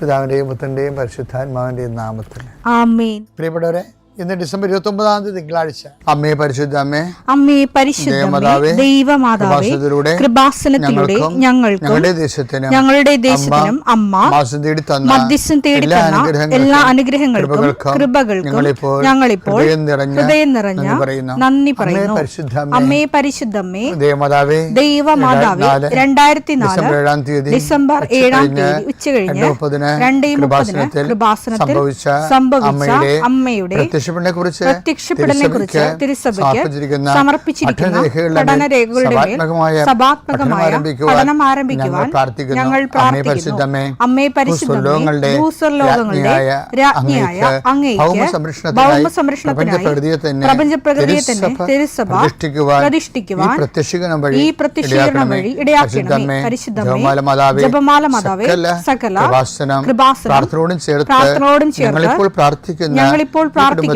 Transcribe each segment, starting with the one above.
പിതാവിന്റെയും പുത്രന്റെയും പരിശുദ്ധാത്മാവിന്റെയും നാമത്തിൽ. പ്രിയപ്പെട്ടവരെ ഇന്ന് ഡിസംബർ ഇരുപത്തി ഒമ്പതാം തീയതി തിങ്കളാഴ്ച അമ്മേ പരിശുദ്ധ അമ്മേ അമ്മേ പരിശുദ്ധമേ ദൈവമാതാവേ കൃപാസനത്തിലൂടെ ഞങ്ങൾക്ക് ഞങ്ങളുടെ ദേശത്തിനും ഞങ്ങളുടെ ദേശത്തിനും അമ്മ മാസം തേടി തന്ന മധ്യസ്ഥം തേടി എല്ലാ തന്ന എല്ലാ അനുഗ്രഹങ്ങൾക്കും കൃപകൾക്കും ഞങ്ങളിപ്പോൾ ഹൃദയം നിറഞ്ഞ നന്ദി പറയുന്നു. അമ്മേ പരിശുദ്ധമ്മേ ദേവമാതാവേ ദൈവമാതാവേ രണ്ടായിരത്തി നാല് ഏഴാം തീയതി ഡിസംബർ ഏഴാം തീയതി ഉച്ച കഴിഞ്ഞ് രണ്ടേ മുപ്പതിന് കൃപാസനത്തിൽ സംഭവിച്ച അമ്മയുടെ പ്രത്യക്ഷപ്പെടനെ കുറിച്ച് പ്രത്യക്ഷപ്പെടലിനെ കുറിച്ച് തിരുസഭയ്ക്ക് സമർപ്പിച്ചിരിക്കുന്ന പഠനരേഖകളുടെ പഠനരേഖകളുടെ മേൽ സഭാത്മകമായ സഭാത്മകമായ പഠനം ആരംഭിക്കുവാൻ ഞങ്ങൾ പ്രാർത്ഥിക്കുന്നു. അമ്മേ പരിശുദ്ധമേ, ഭൂസ്വർലോകങ്ങളുടെ രാജ്ഞിയായ അങ്ങേക്ക് തന്നെ തിരുസഭ പ്രതിഷ്ഠിക്കുവാൻ ഈ പ്രത്യക്ഷീകരണം വഴി ഈ പ്രത്യക്ഷീകരണം വഴി ഇടയാക്കണമേ. പരിശുദ്ധമേ ജപമാല മാതാവേ സകല കൃപാസനം കൃപാസനം പ്രാർത്ഥനയോടും ചേർത്ത് പ്രാർത്ഥനയോടും ചേർത്ത് ഞങ്ങളിപ്പോൾ പ്രാർത്ഥിക്കുന്ന ഞങ്ങളിപ്പോൾ പ്രാർത്ഥിക്കുന്ന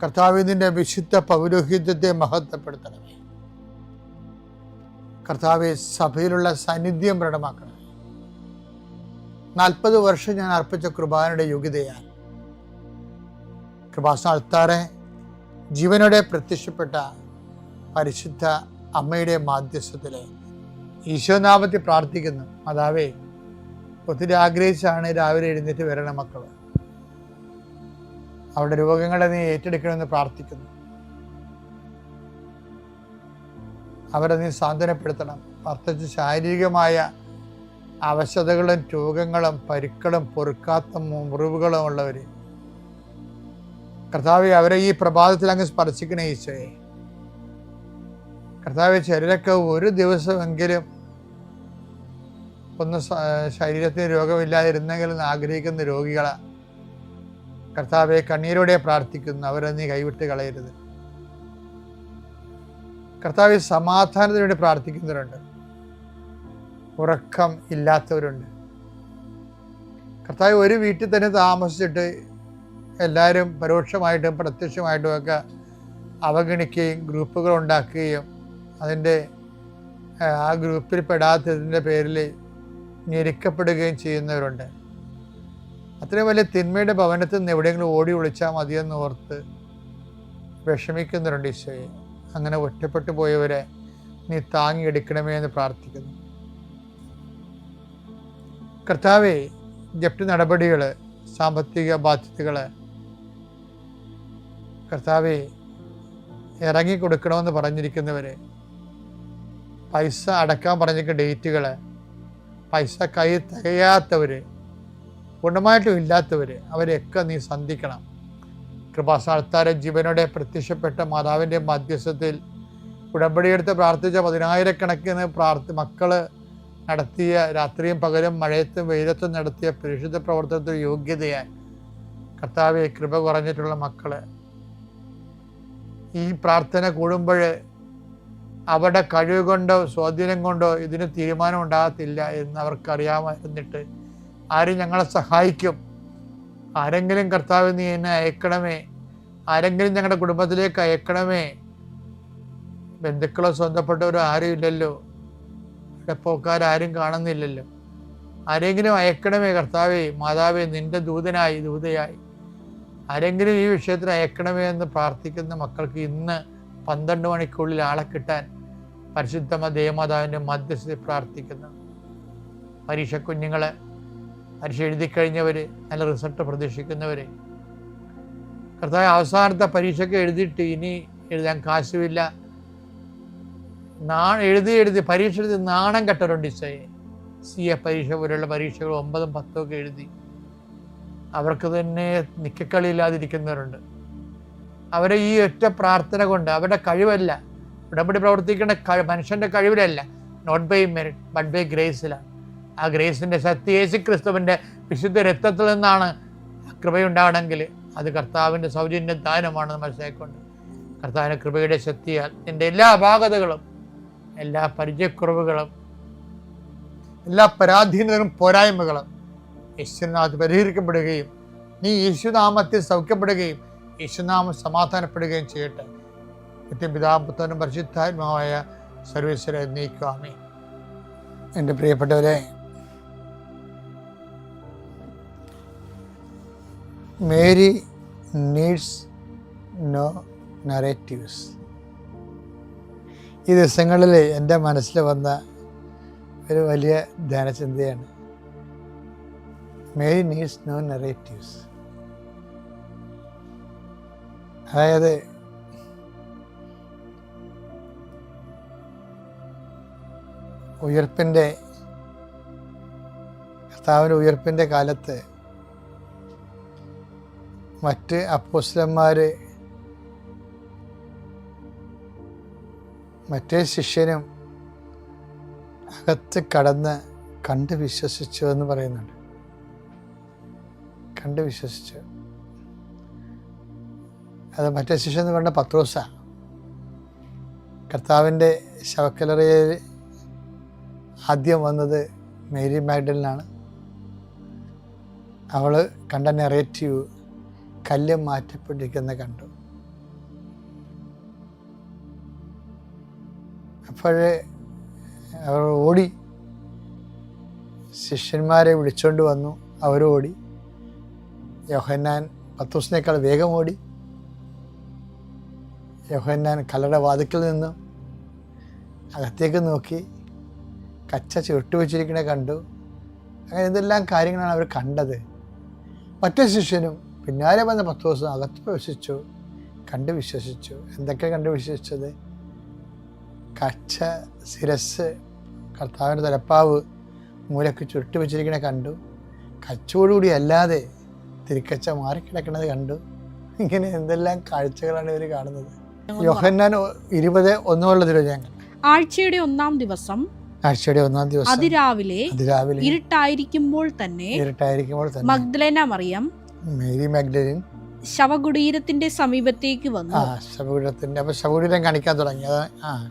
കർത്താവെ നിന്റെ വിശുദ്ധ പൗരോഹിത്യത്തെ മഹത്വപ്പെടുത്തണമേ. കർത്താവെ സഭയിലുള്ള സാന്നിധ്യം പ്രകടമാക്കണം നാൽപ്പത് വർഷം ഞാൻ അർപ്പിച്ച കൃപാനയുടെ യോഗ്യതയാൽ കൃപാസന അൾത്താറെ ജീവനോടെ പ്രത്യക്ഷപ്പെട്ട പരിശുദ്ധ അമ്മയുടെ മാധ്യസ്ഥത്തിലെ ഈശോനാമത്തിൽ പ്രാർത്ഥിക്കുന്നു. മാതാവേ ഒത്തിരി ആഗ്രഹിച്ചാണ് രാവിലെ എഴുന്നേറ്റ് വരണ മക്കൾ അവരുടെ രോഗങ്ങളെ നീ ഏറ്റെടുക്കണമെന്ന് പ്രാർത്ഥിക്കുന്നു. അവരെ നീ സാന്ത്വനപ്പെടുത്തണം. പ്രത്യേകിച്ച് ശാരീരികമായ അവശതകളും രോഗങ്ങളും പരുക്കളും പൊറുക്കാത്ത മുറിവുകളും ഉള്ളവർ കർത്താവ് അവരെ ഈ പ്രഭാതത്തിൽ അങ്ങ് സ്പർശിക്കണേ ഈശോയെ. കർത്താവ് ചിലരൊക്കെ ഒരു ദിവസമെങ്കിലും ഒന്ന് ശരീരത്തിന് രോഗമില്ലാതിരുന്നെങ്കിൽ എന്ന് ആഗ്രഹിക്കുന്ന രോഗികളെ. കർത്താവെ കണ്ണീരോടെ പ്രാർത്ഥിക്കുന്നു. അവരെ നീ കൈവിട്ട് കളയരുത്. കർത്താവ് സമാധാനത്തിന് വേണ്ടി പ്രാർത്ഥിക്കുന്നവരുണ്ട്. ഉറക്കം ഇല്ലാത്തവരുണ്ട്. കർത്താവ് ഒരു വീട്ടിൽ തന്നെ താമസിച്ചിട്ട് എല്ലാവരും പരോക്ഷമായിട്ടും പ്രത്യക്ഷമായിട്ടും ഒക്കെ അവഗണിക്കുകയും ഗ്രൂപ്പുകൾ ഉണ്ടാക്കുകയും അതിന്റെ ആ, ഗ്രൂപ്പിൽ പെടാത്തതിന്റെ പേരിൽ ഞെരുക്കപ്പെടുകയും ചെയ്യുന്നവരുണ്ട്. അത്രയും വലിയ തിന്മയുടെ ഭവനത്തിൽ നിന്ന് എവിടെയെങ്കിലും ഓടി ഒളിച്ചാൽ മതിയെന്ന് ഓർത്ത് വിഷമിക്കുന്നവരുണ്ട് ഈശോയെ. അങ്ങനെ ഒറ്റപ്പെട്ടു പോയവരെ നീ താങ്ങിയെടുക്കണമേ എന്ന് പ്രാർത്ഥിക്കുന്നു. കർത്താവെ ജപ്തി നടപടികൾ സാമ്പത്തിക ബാധ്യതകൾ കർത്താവെ ഇറങ്ങിക്കൊടുക്കണമെന്ന് പറഞ്ഞിരിക്കുന്നവരെ പൈസ അടക്കാൻ പറഞ്ഞിരിക്കുന്ന ഡേറ്റുകൾ പൈസ കൈ തികയാത്തവർ പൂർണമായിട്ടും ഇല്ലാത്തവർ അവരെയൊക്കെ നീ സന്ധിക്കണം. കൃപാസ്ഥാനത്താരെ ജീവനോടെ പ്രത്യക്ഷപ്പെട്ട മാതാവിന്റെ മധ്യസ്ഥത്തിൽ ഉടമ്പടിയെടുത്ത് പ്രാർത്ഥിച്ച പതിനായിരക്കണക്കിന് പ്രാർത്ഥി മക്കൾ നടത്തിയ രാത്രിയും പകലും മഴയത്തും വെയിലത്തും നടത്തിയ പരിശുദ്ധ പ്രവർത്തനത്തിൽ യോഗ്യതയായി കർത്താവെ കൃപ കുറഞ്ഞിട്ടുള്ള മക്കൾ ഈ പ്രാർത്ഥന കൂടുമ്പോൾ അവരുടെ കഴിവ് കൊണ്ടോ സ്വാധീനം കൊണ്ടോ ഇതിന് തീരുമാനം ഉണ്ടാകത്തില്ല എന്ന് അവർക്കറിയാമായിരുന്നിട്ട് ആരും ഞങ്ങളെ സഹായിക്കും? ആരെങ്കിലും കർത്താവ് നീ എന്നെ അയക്കണമേ? ആരെങ്കിലും ഞങ്ങളുടെ കുടുംബത്തിലേക്ക് അയക്കണമേ? ബന്ധുക്കളോ സ്വന്തപ്പെട്ടവരോ ആരും ഇല്ലല്ലോ. ഇടപ്പോക്കാരും കാണുന്നില്ലല്ലോ. ആരെങ്കിലും അയക്കണമേ കർത്താവേ? മാതാവേ നിന്റെ ദൂതനായി ദൂതയായി. ആരെങ്കിലും ഈ വിഷയത്തിൽ അയക്കണമേ എന്ന് പ്രാർത്ഥിക്കുന്ന മക്കൾക്ക് ഇന്ന് പന്ത്രണ്ട് മണിക്കുള്ളിൽ ആളെ കിട്ടാൻ പരിശുദ്ധമ ദേവമാതാവിന്റെ മധ്യസ്ഥ പ്രാർത്ഥിക്കുന്നു. പരീക്ഷ കുഞ്ഞുങ്ങളെ പരീക്ഷ എഴുതി കഴിഞ്ഞവർ നല്ല റിസൾട്ട് പ്രതീക്ഷിക്കുന്നവർ കർത്താവ് അവസാനത്തെ പരീക്ഷയ്ക്ക് എഴുതിയിട്ട് ഇനി എഴുതാൻ കാശുമില്ല. നാ എഴുതി എഴുതി പരീക്ഷ എഴുതി നാണം കെട്ടവരുണ്ട് ഇസയെ സി എ പരീക്ഷ പോലുള്ള പരീക്ഷകൾ ഒമ്പതും പത്തും ഒക്കെ എഴുതി. അവർക്ക് തന്നെ നിക്കക്കളിയില്ലാതിരിക്കുന്നവരുണ്ട്. അവരെ ഈ ഒറ്റ പ്രാർത്ഥന കൊണ്ട് അവരുടെ കഴിവല്ല. ഉടമ്പടി പ്രവർത്തിക്കേണ്ട മനുഷ്യന്റെ കഴിവിലല്ല. Not by merit but by ഗ്രേസിലാണ് ആ ഗ്രേസിന്റെ ശക്തി യേശു ക്രിസ്തുവിന്റെ വിശുദ്ധ രക്തത്തിൽ നിന്നാണ് കൃപയുണ്ടാകണമെങ്കിൽ അത് കർത്താവിന്റെ സൗജന്യ ദാനമാണെന്ന് മനസ്സിലാക്കിക്കൊണ്ട് കർത്താവിന്റെ കൃപയുടെ ശക്തിയാൽ എന്റെ എല്ലാ അപാകതകളും എല്ലാ പരിചയക്കുറവുകളും എല്ലാ പരാധീനതകളും പോരായ്മകളും യേശുനാഥ് പരിഹരിക്കപ്പെടുകയും നീ യേശുനാമത്തിൽ സൗഖ്യപ്പെടുകയും യേശുനാമം സമാധാനപ്പെടുകയും ചെയ്യട്ടെ. നിത്യപിതാപുത്രനും പരിശുദ്ധാത്മാവായ സർവീശ്വരെ നീക്കാമേ എന്റെ പ്രിയപ്പെട്ടവരെ മേരി നീഡ്സ് നോ നറേറ്റീവ്സ് ഈ ദിവസങ്ങളിൽ എന്റെ മനസ്സിൽ വന്ന ഒരു വലിയ ധ്യാനചിന്തയാണ്. മേരി നീഡ്സ് നോ നറേറ്റീവ്സ് അതായത് ഉയർപ്പിന്റെ കർത്താവിന്റെ ഉയർപ്പിന്റെ കാലത്ത് മറ്റ് അപ്പോസ്ലന്മാർ മറ്റേ ശിഷ്യനും അകത്ത് കടന്ന് കണ്ട് വിശ്വസിച്ചു എന്ന് പറയുന്നുണ്ട്. കണ്ട് വിശ്വസിച്ചു. അത് മറ്റേ ശിഷ്യൻ എന്ന് പറഞ്ഞ പത്രോസ. കർത്താവിന്റെ ശവക്കലറയിൽ ആദ്യം വന്നത് മേരി മാഗ്ഡലിനാണ്. അവൾ കണ്ട നെറേറ്റീവ് കല്ല് മാറ്റപ്പെട്ടിരിക്കുന്ന കണ്ടു. അപ്പോഴേ അവർ ഓടി. ശിഷ്യന്മാരെ വിളിച്ചുകൊണ്ട് വന്നു. അവരോടി യോഹന്നാൻ പത്തൂസിനേക്കാൾ വേഗം ഓടി. യോഹന്നാൻ കല്ലട വാതിക്കൽ നിന്നും അകത്തേക്ക് നോക്കി കച്ച ചുരുട്ടു വെച്ചിരിക്കണേ കണ്ടു. അങ്ങനെ എന്തെല്ലാം കാര്യങ്ങളാണ് അവർ കണ്ടത്. മറ്റേ ശിഷ്യനും പിന്നാലെ വന്ന പത്ത് ദിവസം അകത്ത് പ്രവേശിച്ചു കണ്ട് വിശ്വസിച്ചു. എന്തൊക്കെ കണ്ട് വിശ്വസിച്ചത്? കച്ച ശിരസ് കർത്താവിന്റെ തലപ്പാവ് മൂലക്ക് ചുരുട്ടി വെച്ചിരിക്കണ കണ്ടു. കച്ചോടുകൂടി അല്ലാതെ തിരിക്കച്ച മാറിക്കിടക്കണത് കണ്ടു. ഇങ്ങനെ എന്തെല്ലാം കാഴ്ചകളാണ് ഇവർ കാണുന്നത്? യോഹന്നാൻ ഇരുപത് ഒന്നുമുള്ള തിരുവചനങ്ങൾ. ആഴ്ചയുടെ ഒന്നാം ദിവസം ആഴ്ചയുടെ ഒന്നാം ദിവസം അതിരാവിലെ അതിരാവിലെ ഇരുട്ടായിരിക്കുമ്പോൾ തന്നെ ഇരുട്ടായിരിക്കുമ്പോൾ തന്നെ മഗ്ദലേന മറിയം മേരി മാഗ്ഡലിൻ. ശവകുടീരത്തിന്റെ സമീപത്തേക്ക് വന്നു. ആ ശവകുടീരത്തിന്റെ അപ്പൊ ശവകുടീരം കാണിക്കാൻ തുടങ്ങി. അത് ആ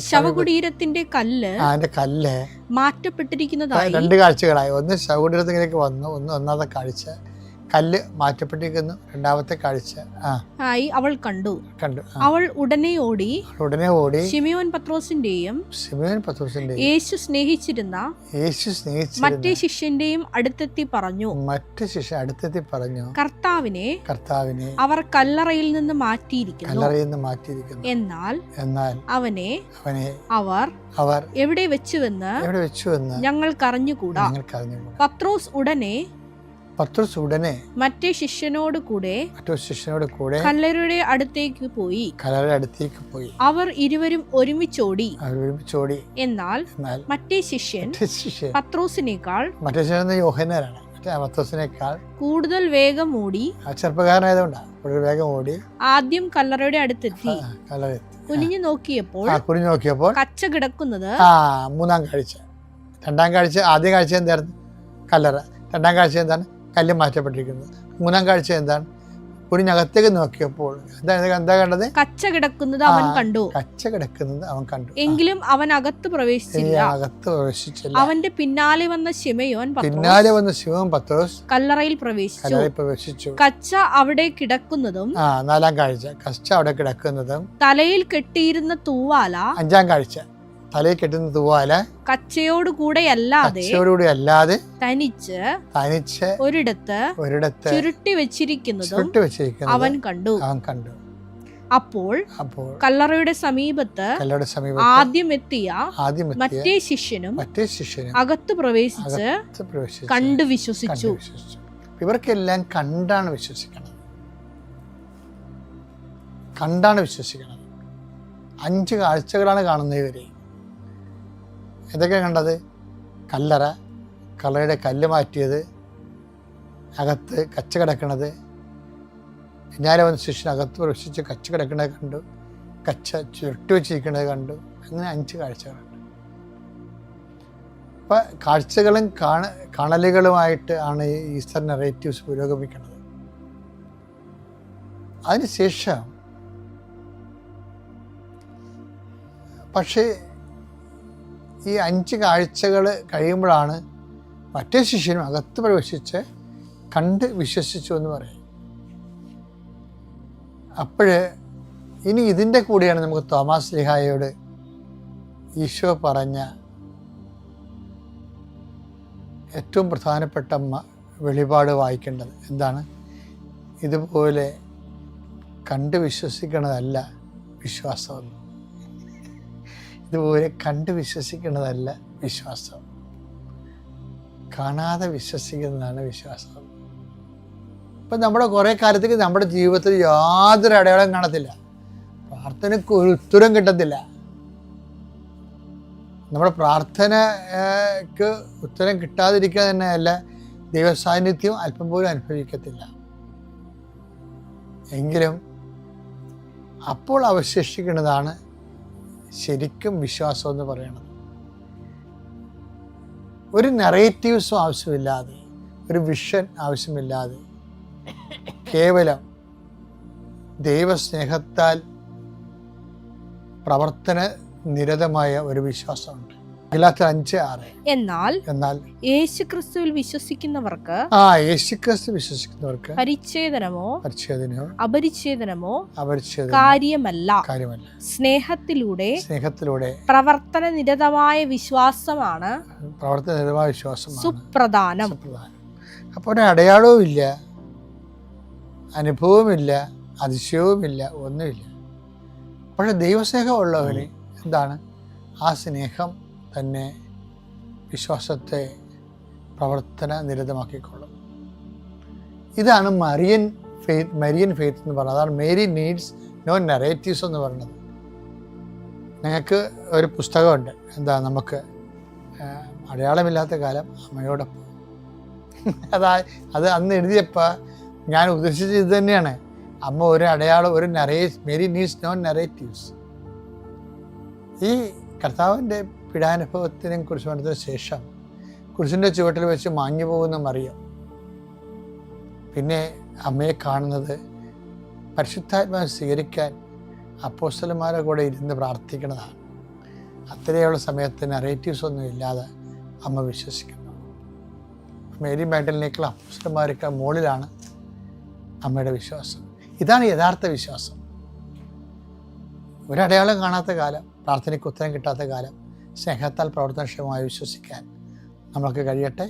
ശവകുടീരത്തിന്റെ കല്ല് ആ അതിന്റെ കല്ല് മാറ്റപ്പെട്ടിരിക്കുന്നതായി രണ്ട് കാഴ്ചകളായി. ഒന്ന് ശവകുടീരത്തിലേക്ക് വന്നു ഒന്ന് ഒന്നാമത്തെ കാഴ്ച. കല്ല് മാറ്റപ്പെട്ടിരിക്കുന്നു. രണ്ടാമത്തെ കാഴ്ച. ആയി അവൾ കണ്ടു. കണ്ടു. അവൾ ഉടനെ ഓടി ഉടനെ ഓടി ഷിമിയോൻ പത്രോസിന്റെയും ഷിമിയോൻ പത്രോസിന്റെയും യേശു സ്നേഹിച്ചിരുന്ന യേശു മറ്റേ സ്നേഹിച്ചിരുന്ന ശിഷ്യന്റെയും അടുത്തെത്തി പറഞ്ഞു. മറ്റു ശിഷ്യ അടുത്തെത്തി പറഞ്ഞു. കർത്താവിനെ കർത്താവിനെ അവർ കല്ലറയിൽ നിന്ന് മാറ്റിയിരിക്കുന്നു. കല്ലറയിൽ നിന്ന് മാറ്റിയിരിക്കുന്നു. എന്നാൽ എന്നാൽ അവനെ അവനെ അവർ അവർ എവിടെ വെച്ചുവെന്ന് എവിടെ വെച്ചുവെന്ന് ഞങ്ങൾക്കറിഞ്ഞുകൂടാ. ഞങ്ങൾക്ക് അറിഞ്ഞുകൂടാ പത്രോസ് ഉടനെ പത്രോസ് ഉടനെ മറ്റേ ശിഷ്യനോട് കൂടെ മറ്റൊരു ശിഷ്യനോട് കൂടെ കല്ലറയുടെ അടുത്തേക്ക് പോയി. കലരുടെ അടുത്തേക്ക് പോയി. അവർ ഇരുവരും ഒരുമിച്ചോടി. അവർ ഒരുമിച്ചോടി. എന്നാൽ എന്നാൽ മറ്റേ ശിഷ്യൻ മറ്റേ ശിഷ്യൻ പത്രോസിനേക്കാൾ മറ്റേ ശിഷ്യൻ യോഹനാരാണ് മറ്റേ പത്രോസിനേക്കാൾ കൂടുതൽ വേഗം ഓടി. ആ ചെറുപ്പക്കാരനായതുകൊണ്ടാണ് ഒരു വേഗം ഓടി. ആദ്യം കല്ലറയുടെ അടുത്തെത്തി. കുനിഞ്ഞു നോക്കിയപ്പോൾ ആ കുനിഞ്ഞു നോക്കിയപ്പോൾ കച്ച കിടക്കുന്നത് ആ മൂന്നാം കാഴ്ച. രണ്ടാം കാഴ്ച ആദ്യ കാഴ്ച എന്തായിരുന്നു കല്ലറ. രണ്ടാം കാഴ്ച എന്താണ്? കല്ല് മാറ്റപ്പെട്ടിരിക്കുന്നത് മൂന്നാം കാഴ്ച എന്താണ്? കുഞ്ഞകത്തേക്ക് നോക്കിയപ്പോൾ എന്താ കണ്ടത്? കച്ച കിടക്കുന്നത് അവൻ കണ്ടു. കച്ച കിടക്കുന്നത് അവൻ കണ്ടു. എങ്കിലും അവൻ അകത്ത് പ്രവേശിച്ചില്ല. അകത്ത് പ്രവേശിച്ചില്ല. അവന്റെ പിന്നാലെ വന്ന ശിമയോൻ പിന്നാലെ വന്ന ശിവൻ പത്രോസ് കല്ലറയിൽ പ്രവേശിച്ചു. കല്ലറയിൽ പ്രവേശിച്ചു. കച്ച അവിടെ കിടക്കുന്നതും ആ നാലാം കാഴ്ച. കച്ച അവിടെ കിടക്കുന്നതും തലയിൽ കെട്ടിയിരുന്ന തൂവാല അഞ്ചാം കാഴ്ച. തലയിൽ കെട്ടുന്ന തൂവാല കച്ചയോട് കൂടെയല്ലാതെ കച്ചയോടുകൂടി അല്ലാതെ തനിച്ച് തനിച്ച് ഒരിടത്ത് ഒരിടത്ത് ചുരുട്ടി വെച്ചിരിക്കുന്നതും വെച്ചിരിക്കുന്നത് അവൻ കണ്ടു. അവൻ കണ്ടു. അപ്പോൾ അപ്പോൾ കല്ലറയുടെ സമീപത്ത് കല്ലറയുടെ സമീപത്ത് ആദ്യം എത്തിയ ആദ്യം എത്തിയ മറ്റേ ശിഷ്യനും മറ്റേ ശിഷ്യനും അകത്ത് പ്രവേശിച്ച് അകത്ത് പ്രവേശിച്ച് കണ്ടു കണ്ടു വിശ്വസിച്ചു. വിശ്വസിച്ചു ഇവർക്കെല്ലാം കണ്ടാണ് വിശ്വസിക്കണം. കണ്ടാണ് വിശ്വസിക്കണം. അഞ്ച് കാഴ്ചകളാണ് കാണുന്നത് ഇവർ. എന്തൊക്കെ കണ്ടത്? കല്ലറ കളയുടെ കല്ല് മാറ്റിയത് അകത്ത് കച്ച കിടക്കണത്. വന്ന ശിഷ്യൻ അകത്ത് പ്രവേശിച്ച് കച്ച കിടക്കണത് കണ്ടു. കച്ച ചുരുട്ടി വെച്ചിരിക്കണത് കണ്ടു. അങ്ങനെ അഞ്ച് കാഴ്ചകളുണ്ട്. അപ്പം കാഴ്ചകളും കാണ കണലുകളുമായിട്ട് ആണ് ഈ ഈസ്റ്റർ നെറേറ്റീവ്സ് പുരോഗമിക്കുന്നത് അതിനുശേഷം പക്ഷേ ഈ അഞ്ച് കാഴ്ചകൾ കഴിയുമ്പോഴാണ് മറ്റേ ശിഷ്യനും അകത്ത് പ്രവേശിച്ച് കണ്ട് വിശ്വസിച്ചു എന്ന് പറയും അപ്പോൾ ഇനി ഇതിന്റെ കൂടെയാണ് നമുക്ക് തോമാസ് ലിഹായോട് ഈശോ പറഞ്ഞ ഏറ്റവും പ്രധാനപ്പെട്ട വെളിപാട് വായിക്കേണ്ടത് എന്താണ്? ഇതുപോലെ കണ്ട് വിശ്വസിക്കണതല്ല വിശ്വാസം ഇതുപോലെ കണ്ട് വിശ്വസിക്കുന്നതല്ല വിശ്വാസം. കാണാതെ വിശ്വസിക്കുന്നതാണ് വിശ്വാസം. ഇപ്പം നമ്മുടെ കുറേ കാലത്തേക്ക് നമ്മുടെ ജീവിതത്തിൽ യാതൊരു അടയാളം കാണത്തില്ല. പ്രാർത്ഥനയ്ക്ക് ഒരു ഉത്തരം കിട്ടത്തില്ല. നമ്മുടെ പ്രാർത്ഥനയ്ക്ക് ഉത്തരം കിട്ടാതിരിക്കുക തന്നെയല്ല ദൈവസാന്നിധ്യം അല്പം പോലും അനുഭവിക്കത്തില്ല. എങ്കിലും അപ്പോൾ അവശേഷിക്കുന്നതാണ് ശരിക്കും വിശ്വാസം എന്ന് പറയുന്നത് ഒരു നെറേറ്റീവ്സും ആവശ്യമില്ലാതെ ഒരു വിഷൻ ആവശ്യമില്ലാതെ കേവലം ദൈവസ്നേഹത്താൽ പ്രവർത്തന നിരതമായ ഒരു വിശ്വാസമുണ്ട്. അഞ്ച് ആറ്. എന്നാൽ എന്നാൽ യേശുക്രിസ്തുവിൽ വിശ്വസിക്കുന്നവർക്ക് ആ യേശുക്രിസ്തു വിശ്വസിക്കുന്നവർക്ക് പരിച്ഛേദനമോ പരിച്ഛേദനയോ അപരിച്ഛേദനമോ അപരിച്ഛേദന കാര്യമല്ല. കാര്യമല്ല. സ്നേഹത്തിലൂടെ സ്നേഹത്തിലൂടെ പ്രവർത്തന നിരതമായ വിശ്വാസമാണ് പ്രവർത്തന നിരതമായ വിശ്വാസമാണ്. സുപ്രധാനം. സുപ്രധാനം. അപ്പോൾ ഒരു അടയാളവും ഇല്ല അനുഭവമില്ല അതിശയവുമില്ല ഒന്നുമില്ല. പക്ഷെ ദൈവസ്നേഹമുള്ളവന് എന്താണ്? ആ സ്നേഹം തന്നെ വിശ്വാസത്തെ പ്രവർത്തന നിരതമാക്കിക്കൊള്ളും ഇതാണ് മറിയൻ ഫെയ്ത്ത് മരിയൻ ഫെയ്ത്ത് എന്ന് പറയുന്നത്. അതാണ് മേരി നീഡ്സ് നോ നെറേറ്റീവ്സ് എന്ന് പറയുന്നത്. ഞങ്ങൾക്ക് ഒരു പുസ്തകമുണ്ട്. എന്താ നമുക്ക് അടയാളമില്ലാത്ത കാലം അമ്മയോടൊപ്പം. അതാ അത് അന്ന് എഴുതിയപ്പോൾ ഞാൻ ഉദ്ദേശിച്ചത് ഇത് തന്നെയാണ്. അമ്മ ഒരു അടയാളം ഒരു നെറേ മേരി നീഡ്സ് നോ നെറേറ്റീവ്സ് ഈ കർത്താവിന്റെ പീഡാനുഭവത്തിനെ വന്നതിന് ശേഷം കുരിശിന്റെ ചുവട്ടിൽ വെച്ച് മാഞ്ഞു പോകുന്ന മറിയം. പിന്നെ അമ്മയെ കാണുന്നത് പരിശുദ്ധാത്മാവ് സ്വീകരിക്കാൻ അപ്പോസ്റ്റലന്മാരെ കൂടെ ഇരുന്ന് പ്രാർത്ഥിക്കുന്നതാണ്. അത്രയുള്ള സമയത്ത് നറേറ്റീവ്സ് ഒന്നും ഇല്ലാതെ അമ്മ വിശ്വസിക്കുന്നു. മേരി മാഡലിനേക്കുള്ള അപ്പോസ്റ്റലന്മാരൊക്കെ മുകളിലാണ് അമ്മയുടെ വിശ്വാസം. ഇതാണ് യഥാർത്ഥ വിശ്വാസം. ഒരടയാളം കാണാത്ത കാലം പ്രാർത്ഥനയ്ക്ക് ഉത്തരം കിട്ടാത്ത കാലം സ്നേഹത്താൽ പ്രവർത്തനക്ഷമമായി വിശ്വസിക്കാൻ നമ്മൾക്ക് കഴിയട്ടെ.